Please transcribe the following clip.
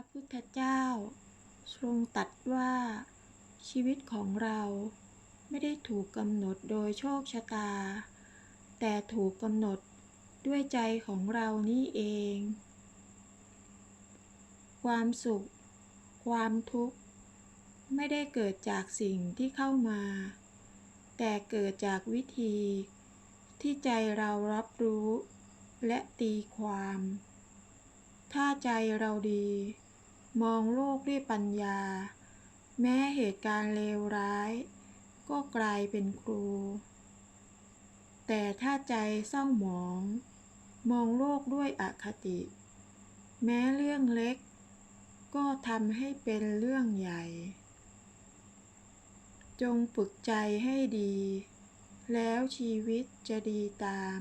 ระพุทธเจ้า ทรงตรัสว่า ชีวิตของเราไม่ได้ถูกกำหนดโดยโชคชะตา แต่ถูกกำหนดด้วยใจของเรานี่เอง ความสุข ความทุกข์ ไม่ได้เกิดจากสิ่งที่เข้ามา แต่เกิดจากวิธี ที่ใจเรารับรู้ และตีความ ถ้าใจเราดี มองโลกด้วยปัญญา แม้เหตุการณ์เลวร้าย ก็กลายเป็นครู แต่ถ้าใจเศร้าหมอง มองโลกด้วยอคติ แม้เรื่องเล็ก ก็ทำให้เป็นเรื่องใหญ่ จงฝึกใจให้ดี แล้วชีวิตจะดีตาม